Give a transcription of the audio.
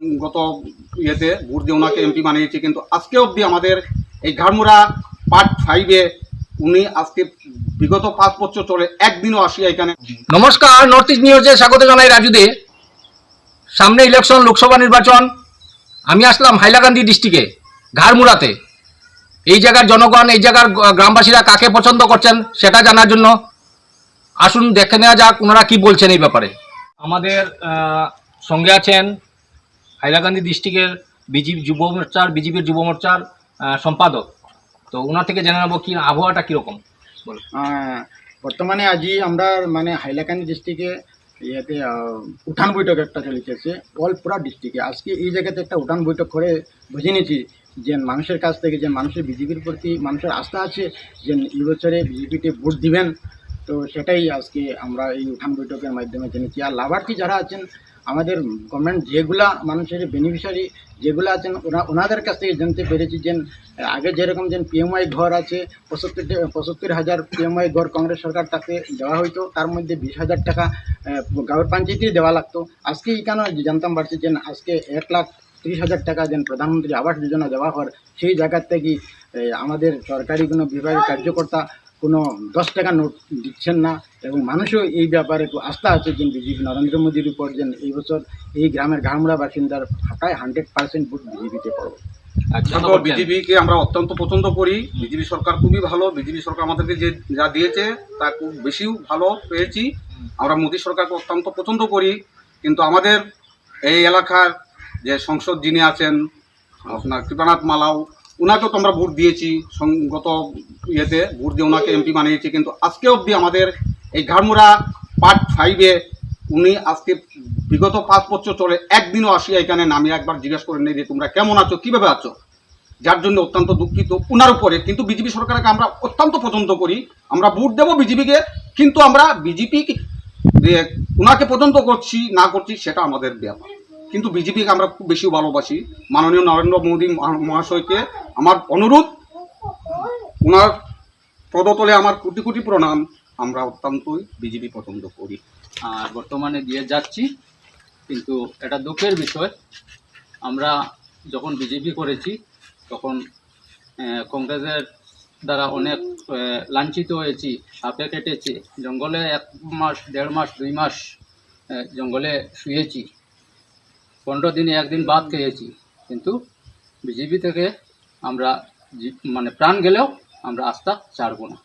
গত ইয়েতে ভোট দিয়ে ওনাকে এমপি বানিয়েছি কিন্তু আজকে অবধি আমাদের এই ঘাড়মুড়া পার্ট ফাইভে উনি আজকে বিগত পাঁচ বছর চলে একদিনও আসি এখানে। নমস্কার নর্থ ইস্ট নিউজে স্বাগত জানাই রাজু দে সামনে ইলেকশন লোকসভা নির্বাচন। আমি আসলাম হাইলাকান্দি ডিস্ট্রিক্টে ঘাড়মুড়াতে। এই জায়গার জনগণ এই জায়গার গ্রামবাসীরা কাকে পছন্দ করছেন সেটা জানার জন্য। আসুন দেখে নেওয়া যাক ওনারা কি বলছেন এই ব্যাপারে। আমাদের সঙ্গে আছেন হাইলাকান্দি ডিস্ট্রিক্টের বিজেপি যুব মোর্চার বিজেপির যুব মোর্চার সম্পাদক। তো ওনার থেকে জেনে নেব কি, আবহাওয়াটা কীরকম? বলো। বর্তমানে আজি আমরা মানে হাইলাকান্দি ডিস্ট্রিক্টে ইয়েতে উঠান বৈঠক একটা চলিতেছে অল পুরা ডিস্ট্রিক্টে। আজকে এই জায়গাতে একটা উঠান বৈঠক করে বুঝে নিয়েছি যে মানুষের কাছ থেকে, যে মানুষের বিজেপির প্রতি মানুষের আস্থা আছে, যে এই বছরে বিজেপিতে ভোট দিবেন। তো সেটাই আজকে আমরা এই উঠান বৈঠকের মাধ্যমে জেনেছি। আর লাভার্থী যারা আছেন আমাদের গভর্নমেন্ট যেগুলা মানুষের বেনিফিশিয়ারি যেগুলো আছেন ওনা ওনাদের কাছ থেকে জানতে পেরেছি যে, আগে যেরকম যে পিএমআই ঘর আছে, পঁচাত্তর পঁচাত্তর হাজার পিএমআই ঘর কংগ্রেস সরকার তাকে দেওয়া হইতো, তার মধ্যে বিশ হাজার টাকা গাঁওয়ের পঞ্চায়েতেই দেওয়া লাগতো। আজকে কেন জানতাম পারছি যে, আজকে এক লাখ ত্রিশ হাজার টাকা যেন প্রধানমন্ত্রী আবাস যোজনা দেওয়া হওয়ার, সেই জায়গার থেকে আমাদের সরকারি কোনো বিভাগের কার্যকর্তা কোনো দশ টাকা নোট দিচ্ছেন না এবং মানুষও এই ব্যাপারে একটু আস্থা আছে যে বিজেপি নরেন্দ্র মোদীর উপর যে এই বছর এই গ্রামের ঘাড়মুড়া বাসিন্দার প্রায় হান্ড্রেড পার্সেন্ট ভোট বিজেপিতে পড়বে। আচ্ছা বিজেপিকে আমরা অত্যন্ত পছন্দ করি। বিজেপি সরকার খুবই ভালো। বিজেপি সরকার আমাদেরকে যে যা দিয়েছে তা খুব বেশিও ভালো পেয়েছি। আমরা মোদী সরকারকে অত্যন্ত পছন্দ করি। কিন্তু আমাদের এই এলাকার যে সংসদ যিনি আছেন আপনার কৃপানাথ মালাও ওনাকেও তো আমরা ভোট দিয়েছি গত ইয়েতে ভোট দিয়ে ওনাকে এমপি বানিয়েছি, কিন্তু আজকে অবধি আমাদের এই ঘাড়মুড়া পার্ট ফাইভে উনি আজকে বিগত পাঁচ বছর চলে, একদিনও আসি এখানে নামিয়ে একবার জিজ্ঞেস করে নেই যে তোমরা কেমন আছো, কীভাবে আছো? যার জন্য অত্যন্ত দুঃখিত ওনার উপরে, কিন্তু বিজেপি সরকারকে আমরা অত্যন্ত পছন্দ করি, আমরা ভোট দেবো বিজেপিকে, কিন্তু আমরা বিজেপি ওনাকে পছন্দ করছি, না করছি, সেটা আমাদের ব্যাপার। কিন্তু বিজেপিকে আমরা খুব বেশি ভালোবাসি। মাননীয় নরেন্দ্র মোদী মহাশয়কে আমার অনুরোধ, ওনার পদতলে আমার কোটি কোটি প্রণাম। আমরা অত্যন্তই বিজেপি পছন্দ করি। আর বর্তমানে দিয়ে যাচ্ছি, কিন্তু এটা দুঃখের বিষয়। আমরা যখন বিজেপি করেছি, তখন কংগ্রেসের দ্বারা অনেক লাঞ্ছিত হয়েছি সাপে কেটেছি। জঙ্গলে এক মাস, দেড় মাস, দুই মাস জঙ্গলে শুয়েছি। পনেরো দিনে একদিন বাদ খেয়েছি। কিন্তু বিজেপি থেকে আমরা মানে প্রাণ গেলেও আমরা আস্থা ছাড়বো না।